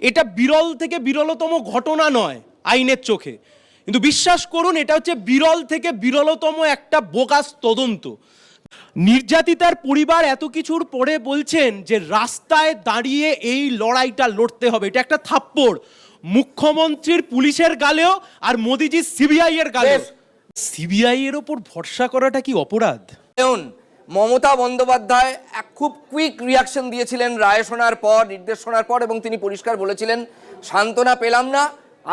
এটা বিরল থেকে বিরলতম ঘটনা নয় আইনের চোখে। কিন্তু বিশ্বাস করুন এটা হচ্ছে বিরল থেকে বিরলতম একটা বোকাস তদন্ত। নির্যাতিতার পরিবার এত কিছুর পরে বলছেন যে রাস্তায় দাঁড়িয়ে এই লড়াইটা লড়তে হবে। এটা একটা থাপ্পড়। মুখ্যমন্ত্রীর পুলিশের গালেও আর মোদিজির সিবিআই এর গালেও। সিবিআই এর ওপর ভরসা করাটা কি অপরাধ? মমতা বন্দ্যোপাধ্যায় এক খুব কুইক রিয়াকশন দিয়েছিলেন, রায় শোনার পর, নির্দেশ শোনার পর এবং তিনি পরিষ্কার বলেছিলেন, সান্ত্বনা পেলাম না।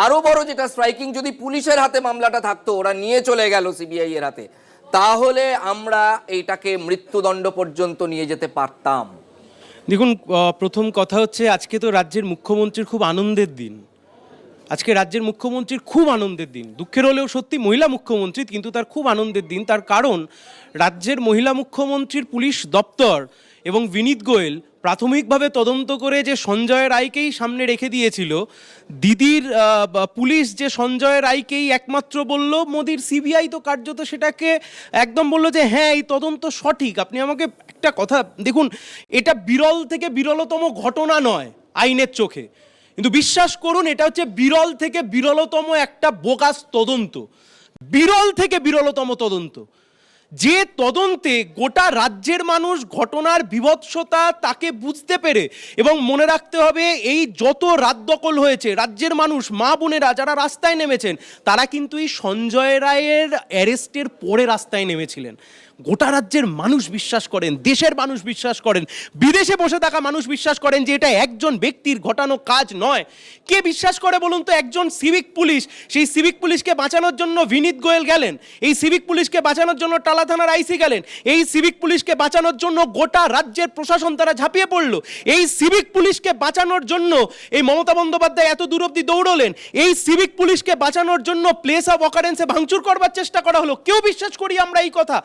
আরও বড় যেটা স্ট্রাইকিং যদি পুলিশের হাতে মামলাটা থাকতো, ওরা নিয়ে চলে গেল সিবিআই এর হাতে, তাহলে আমরা এইটাকে মৃত্যুদণ্ড পর্যন্ত নিয়ে যেতে পারতাম। দেখুন প্রথম কথা হচ্ছে, আজকে তো রাজ্যের মুখ্যমন্ত্রীর খুব আনন্দের দিন। আজকে রাজ্যের মুখ্যমন্ত্রীর খুব আনন্দের দিন। দুঃখের হলেও সত্যি মহিলা মুখ্যমন্ত্রী, কিন্তু তার খুব আনন্দের দিন। তার কারণ, রাজ্যের মহিলা মুখ্যমন্ত্রীর পুলিশ দপ্তর এবং বিনীত গোয়েল প্রাথমিকভাবে তদন্ত করে যে সঞ্জয় রায়কেই সামনে রেখে দিয়েছিল। দিদির পুলিশ যে সঞ্জয় রায়কেই একমাত্র বলল, মোদির সিবিআই তো কার্যত সেটাকে একদম বলল যে হ্যাঁ এই তদন্ত সঠিক। আপনি আমাকে একটা কথা, দেখুন, এটা বিরল থেকে বিরলতম ঘটনা নয়, আইনের চোখে। কিন্তু বিশ্বাস করুন, এটা হচ্ছে বিরল থেকে বিরলতম একটা বোকাস তদন্ত। বিরল থেকে বিরলতম তদন্ত। যে তদন্তে গোটা রাজ্যের মানুষ ঘটনার বিভৎসতা তাকে বুঝতে পেরে এবং মনে রাখতে হবে, এই যত রাত দখল হয়েছে, রাজ্যের মানুষ, মা বোনেরা যারা রাস্তায় নেমেছেন, তারা কিন্তু এই সঞ্জয় রায়ের অ্যারেস্টের পরে রাস্তায় নেমেছিলেন। গোটা রাজ্যের মানুষ বিশ্বাস করেন, দেশের মানুষ বিশ্বাস করেন, বিদেশে বসে থাকা মানুষ বিশ্বাস করেন যে এটা একজন ব্যক্তির ঘটানো কাজ নয়। কে বিশ্বাস করে বলুন তো, একজন সিভিক পুলিশ, সেই সিভিক পুলিশকে বাঁচানোর জন্য বিনীত গোয়েল গেলেন। এই সিভিক পুলিশকে বাঁচানোর জন্য টালা থানার আইসি গেলেন। এই সিভিক পুলিশকে বাঁচানোর জন্য গোটা রাজ্যের প্রশাসন তারা ঝাঁপিয়ে পড়ল। এই সিভিক পুলিশকে বাঁচানোর জন্য এই মমতা বন্দ্যোপাধ্যায় এত দূর অব্দি দৌড়লেন। এই সিভিক পুলিশকে বাঁচানোর জন্য প্লেস অফ অকারেন্সে ভাঙচুর করবার চেষ্টা করা হলো। কেউ বিশ্বাস করি আমরা এই কথা।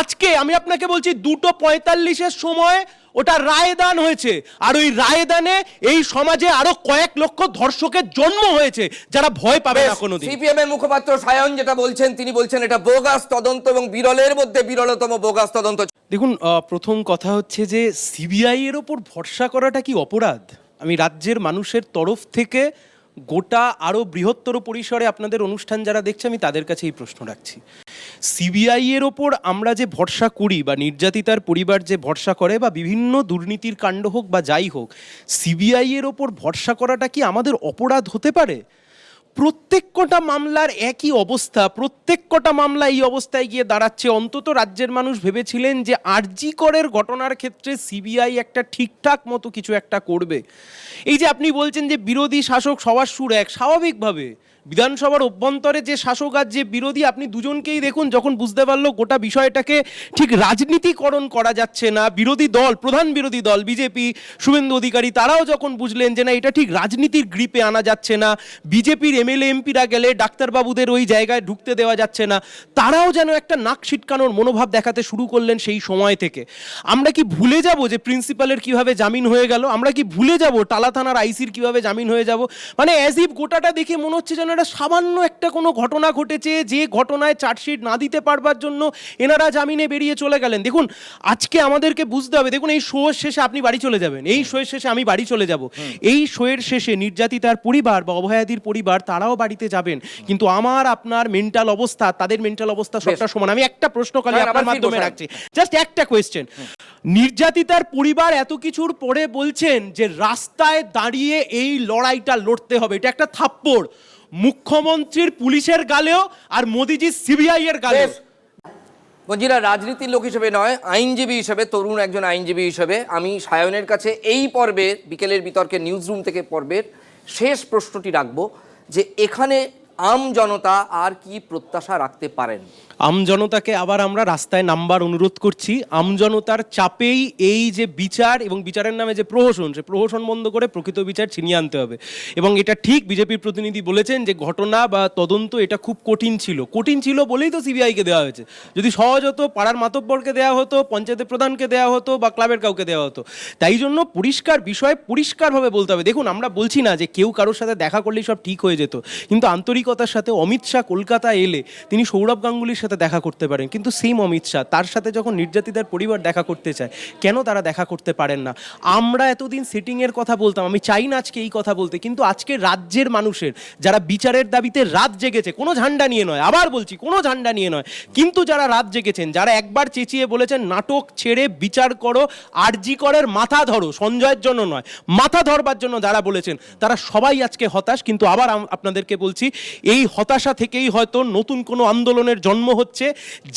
আজকে আমি আপনাকে বলছি দুটো পঁয়তাল্লিশের সময় ওটা রায়দান হয়েছে। আর ওই রায়দানে এই সমাজে আরও কয়েক লক্ষ ধর্ষকের জন্ম হয়েছে যারা ভয় পাবে না কোনোদিন। সিপিএম এর মুখপাত্র সায়ন যেটা বলছেন তিনি বলছেন এটা বোগাস তদন্ত এবং বিরলের মধ্যে বিরলতম বোগাস তদন্ত। দেখুন প্রথম কথা হচ্ছে যে সিবিআই এর ওপর ভরসা করাটা কি অপরাধ? আমি রাজ্যের মানুষের তরফ থেকে গোটা আরও বৃহত্তর পরিসরে আপনাদের অনুষ্ঠান যারা দেখছে আমি তাদের কাছে এই প্রশ্ন রাখছি। সিবিআই এর ওপর আমরা যে ভরসা করি বা নির্যাতিতার পরিবার যে ভরসা করে বা বিভিন্ন দুর্নীতির কাণ্ড হোক বা যাই হোক, সিবিআই এর ওপর ভরসা করাটা কি আমাদের অপরাধ হতে পারে? প্রত্যেক কটা মামলার একই অবস্থা প্রত্যেক কটা মামলা এই অবস্থায় গিয়ে দাঁড়াচ্ছে। অন্তত রাজ্যের মানুষ ভেবেছিলেন যে আরজি করের ঘটনার ক্ষেত্রে সিবিআই একটা ঠিকঠাক মতো কিছু একটা করবে। এই যে আপনি বলছেন যে বিরোধী শাসক সবার সুর এক, স্বাভাবিকভাবে বিধানসভার অভ্যন্তরে যে শাসক আর যে বিরোধী, আপনি দুজনকেই দেখুন, যখন বুঝতে পারল গোটা বিষয়টাকে ঠিক রাজনীতিকরণ করা যাচ্ছে না, বিরোধী দল, প্রধান বিরোধী দল, বিজেপি, শুভেন্দু অধিকারী, তারাও যখন বুঝলেন যে না, এটা ঠিক রাজনীতির গ্রিপে আনা যাচ্ছে না, বিজেপির এমএলএ এমপিরা গেলে ডাক্তারবাবুদের ওই জায়গায় ঢুকতে দেওয়া যাচ্ছে না। তারাও যেন একটা নাক ছিটকানোর মনোভাব দেখাতে শুরু করলেন সেই সময় থেকে। আমরা কি ভুলে যাব যে প্রিন্সিপালের কীভাবে জামিন হয়ে গেল? আমরা কি ভুলে যাব টালা থানার আইসির কীভাবে জামিন হয়ে যাব? মানে অ্যাজ ইফ গোটাটা দেখে মনে হচ্ছে যেন এটা সামান্য একটা কোনো ঘটনা ঘটেছে যে ঘটনায় চার্জশিট না দিতে পারবার জন্য এনারা জামিনে বেরিয়ে চলে গেলেন। দেখুন আজকে আমাদেরকে বুঝতে হবে দেখুন এই শোয়ের শেষে আপনি বাড়ি চলে যাবেন। এই শোয়ের শেষে আমি বাড়ি চলে যাব। এই শোয়ের শেষে নির্যাতিতার পরিবার বা অভয়াদির পরিবার তারাও বাড়িতে যাবেন। কিন্তু আমার আপনার মেন্টাল অবস্থা তাদের মেন্টাল অবস্থা সবটা সমান। আমি একটা প্রশ্ন হ্যাঁ, আপনার মাধ্যমে রাখছি। জাস্ট একটা কোয়েশ্চেন নির্যাতিতার পরিবার এত কিছুর পরে বলছেন যে রাস্তায় দাঁড়িয়ে এই লড়াইটা লড়তে হবে। এটা একটা থাপ্পড়। মুখ্যমন্ত্রীর পুলিশের গালেও আর মোদিজির সিবিআই এর গালেও। বেশ। মঞ্জিরা রাজনীতির লোক হিসেবে নয় আইনজীবী হিসেবে তরুণ একজন আইনজীবী হিসেবে আমি সায়নের কাছে এই পর্বের বিকেলের বিতর্কে নিউজ রুম থেকে পর্বের শেষ প্রশ্নটি রাখব। যে এখানে আম জনতা আর কি প্রত্যাশা রাখতে পারেন? আমজনতাকে আবার আমরা রাস্তায় নামবার অনুরোধ করছি। আমজনতার চাপেই এই যে বিচার এবং বিচারের নামে যে প্রহসন, সে প্রহসন বন্ধ করে প্রকৃত বিচার ছিনিয়ে আনতে হবে। এবং এটা ঠিক বিজেপির প্রতিনিধি বলেছেন যে ঘটনা বা তদন্ত এটা খুব কঠিন ছিল। কঠিন ছিল বলেই তো সিবিআইকে দেওয়া হয়েছে। যদি সহজ হতো, পাড়ার মাতব্বরকে দেওয়া হতো, পঞ্চায়েতের প্রধানকে দেওয়া হতো বা ক্লাবের কাউকে দেওয়া হতো। তাই জন্য পরিষ্কার বিষয় পরিষ্কারভাবে বলতে হবে। দেখুন, আমরা বলছি না যে কেউ কারোর সাথে দেখা করলেই সব ঠিক হয়ে যেত। কিন্তু আন্তরিকতার সাথে অমিত শাহ কলকাতা এলে, তিনি সৌরভ গাঙ্গুলির সাথে সাথে দেখা করতে পারেন। কিন্তু সেম অমিত শাহ, তার সাথে যখন নির্যাতিতার পরিবার দেখা করতে চায়, কেন তারা দেখা করতে পারেন না? আমরা এতদিন সিটিংয়ের কথা বলতাম, আমি চাই না আজকে এই কথা বলতে, কিন্তু আজকে রাজ্যের মানুষের, যারা বিচারের দাবিতে রাত জেগেছে, কোনো ঝান্ডা নিয়ে নয়, আবার বলছি, কোনো ঝান্ডা নিয়ে নয়, কিন্তু যারা রাত জেগেছেন, যারা একবার চেঁচিয়ে বলেছেন, নাটক ছেড়ে বিচার করো, আরজি করের মাথা ধরো, সঞ্জয়ের জন্য নয়, মাথা ধরবার জন্য যারা বলেছেন, তারা সবাই আজকে হতাশ, কিন্তু আবার আপনাদেরকে বলছি, এই হতাশা থেকেই হয়তো নতুন কোনো আন্দোলনের জন্ম হচ্ছে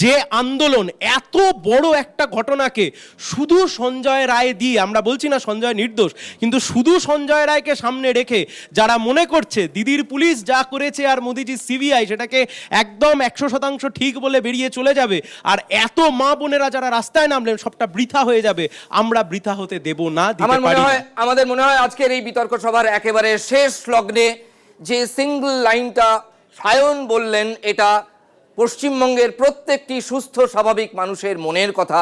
যে আন্দোলন এত বড় একটা ঘটনাকে শুধু সঞ্জয় রায় দিয়ে আমরা বলছি না সঞ্জয় নির্দোষ কিন্তু শুধু সঞ্জয় রায়কে সামনে রেখে যারা মনে করছে দিদির পুলিশ যা করেছে আর মোদিজির সিবিআই সেটাকে একদম একশো শতাংশ ঠিক বলে বেরিয়ে চলে যাবে আর এত মা বোনেরা যারা রাস্তায় নামলেন সবটা বৃথা হয়ে যাবে আমরা বৃথা হতে দেব না আমার মনে হয় আমাদের মনে হয় আজকের এই বিতর্ক সভার একেবারে শেষ লগ্নে যে সিঙ্গল লাইনটা সায়ন বললেন এটা পশ্চিমবঙ্গের প্রত্যেকটি সুস্থ, স্বাভাবিক মানুষের মনের কথা।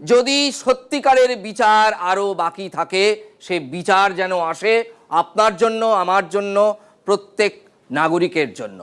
যদি সত্যিকারের বিচার আরও বাকি থাকে, সে বিচার যেন আসে আপনার জন্য, আমার জন্য, প্রত্যেক নাগরিকের জন্য।